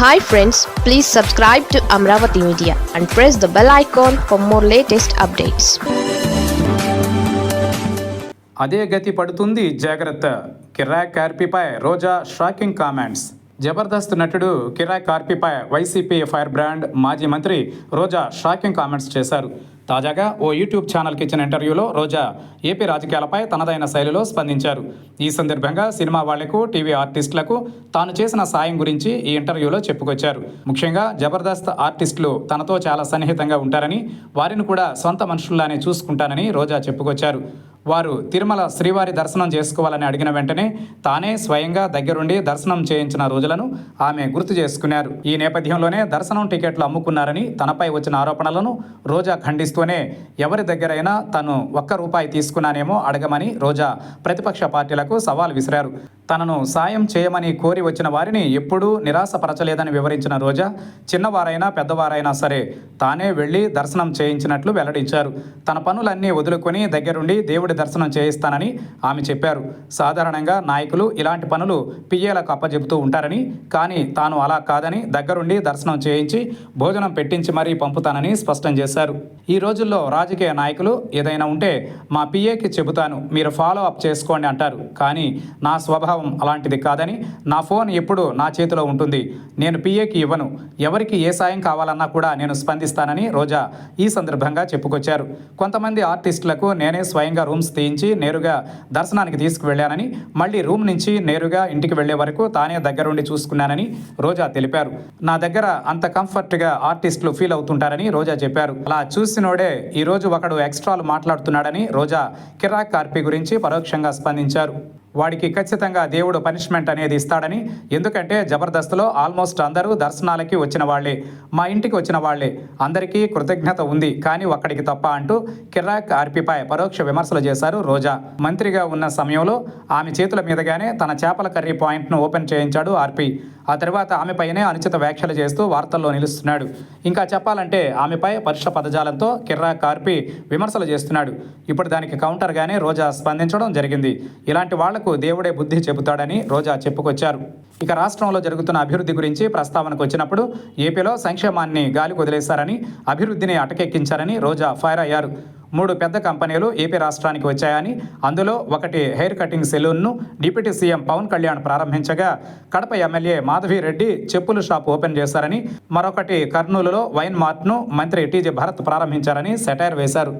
Hi friends please subscribe to Amaravati media and press the bell icon for more latest updates అదే గతి పడుతుంది జాగ్రత్త. కిరా కార్పీపై రోజా షాకింగ్ కామెంట్స్. జబర్దస్త్ నటుడు కిరా కార్పీపై వైసీపీ ఫైర్ బ్రాండ్ మాజీ మంత్రి రోజా షాకింగ్ కామెంట్స్ చేశారు. తాజాగా ఓ యూట్యూబ్ ఛానల్కి ఇచ్చిన ఇంటర్వ్యూలో రోజా ఏపీ రాజకీయాలపై తనదైన శైలిలో స్పందించారు. ఈ సందర్భంగా సినిమా వాళ్ళకు టీవీ ఆర్టిస్టులకు తాను చేసిన సాయం గురించి ఈ ఇంటర్వ్యూలో చెప్పుకొచ్చారు. ముఖ్యంగా జబర్దస్త్ ఆర్టిస్టులు తనతో చాలా సన్నిహితంగా ఉంటారని వారిని కూడా సొంత మనుషుల్లానే చూసుకుంటానని రోజా చెప్పుకొచ్చారు. వారు తిరుమల శ్రీవారి దర్శనం చేసుకోవాలని అడిగిన వెంటనే తానే స్వయంగా దగ్గరుండి దర్శనం చేయించిన రోజులను ఆమె గుర్తు చేసుకున్నారు. ఈ నేపథ్యంలోనే దర్శనం టికెట్లు అమ్ముకున్నారని తనపై వచ్చిన ఆరోపణలను రోజా ఖండిస్తూనే ఎవరి దగ్గరైనా తను ఒక్క రూపాయి తీసుకున్నానేమో అడగమని రోజా ప్రతిపక్ష పార్టీలకు సవాల్ విసిరారు. తనను సాయం చేయమని కోరి వచ్చిన వారిని ఎప్పుడూ నిరాశపరచలేదని వివరించిన రోజా చిన్నవారైనా పెద్దవారైనా సరే తానే వెళ్ళి దర్శనం చేయించినట్లు వెల్లడించారు. తన పనులన్నీ వదులుకొని దగ్గరుండి దేవుడి దర్శనం చేయిస్తానని ఆమె చెప్పారు. సాధారణంగా నాయకులు ఇలాంటి పనులు పిఏలకు అప్పజెబుతూ ఉంటారని కానీ తాను అలా కాదని దగ్గరుండి దర్శనం చేయించి భోజనం పెట్టించి మరీ పంపుతానని స్పష్టం చేశారు. ఈ రోజుల్లో రాజకీయ నాయకులు ఏదైనా ఉంటే మా పిఏకి చెబుతాను మీరు ఫాలో అప్ చేసుకోండి అంటారు. కానీ నా స్వభావం అలాంటిది కాదని నా ఫోన్ ఎప్పుడు నా చేతిలో ఉంటుంది. నేను పిఏకి ఇవ్వను. ఎవరికి ఏ సాయం కావాలన్నా కూడా నేను స్పందిస్తానని రోజా ఈ సందర్భంగా చెప్పుకొచ్చారు. కొంతమంది ఆర్టిస్టులకు నేనే స్వయంగా రూమ్స్ తీయించి నేరుగా దర్శనానికి తీసుకువెళ్ళానని మళ్ళీ రూమ్ నుంచి నేరుగా ఇంటికి వెళ్ళే వరకు తానే దగ్గరుండి చూసుకున్నానని రోజా తెలిపారు. నా దగ్గర అంత కంఫర్ట్గా ఆర్టిస్టులు ఫీల్ అవుతుంటారని రోజా చెప్పారు. అలా చూసినోడే ఈ రోజు ఒకడు ఎక్స్ట్రాలు మాట్లాడుతున్నాడని రోజా కిరాక్ కార్పి గురించి పరోక్షంగా స్పందించారు. వాడికి ఖచ్చితంగా దేవుడు పనిష్మెంట్ అనేది ఇస్తాడని. ఎందుకంటే జబర్దస్త్లో ఆల్మోస్ట్ అందరూ దర్శనాలకి వచ్చిన వాళ్ళే. మా ఇంటికి వచ్చిన వాళ్ళే. అందరికీ కృతజ్ఞత ఉంది. కానీ ఒక్కడికి తప్ప అంటూ కిర్రాక్ ఆర్పీపై పరోక్ష విమర్శలు చేశారు రోజా. మంత్రిగా ఉన్న సమయంలో ఆమె చేతుల మీదుగానే తన చేపల కర్రీ పాయింట్ను ఓపెన్ చేయించాడు ఆర్పీ. ఆ తర్వాత ఆమెపైనే అనుచిత వ్యాఖ్యలు చేస్తూ వార్తల్లో నిలుస్తున్నాడు. ఇంకా చెప్పాలంటే ఆమెపై పరుష పదజాలంతో కిర్రా కార్పి విమర్శలు చేస్తున్నాడు. ఇప్పుడు దానికి కౌంటర్గానే రోజా స్పందించడం జరిగింది. ఇలాంటి వాళ్ళకు దేవుడే బుద్ధి చెబుతాడని రోజా చెప్పుకొచ్చారు. ఇక రాష్ట్రంలో జరుగుతున్న అభివృద్ధి గురించి ప్రస్తావనకు వచ్చినప్పుడు ఏపీలో సంక్షేమాన్ని గాలి వదిలేశారని అభివృద్ధిని అటకెక్కించారని రోజా ఫైర్ అయ్యారు. మూడు పెద్ద కంపెనీలు ఏపీ రాష్ట్రానికి వచ్చాయని అందులో ఒకటి హెయిర్ కటింగ్ సెలూన్ను డిప్యూటీ సీఎం పవన్ కళ్యాణ్ ప్రారంభించగా కడప ఎమ్మెల్యే మాధవి రెడ్డి చెప్పుల షాప్ ఓపెన్ చేశారని మరొకటి కర్నూలులో వైన్ మార్ట్ను మంత్రి టీజీ భరత్ ప్రారంభించారని సెటైర్ వేశారు.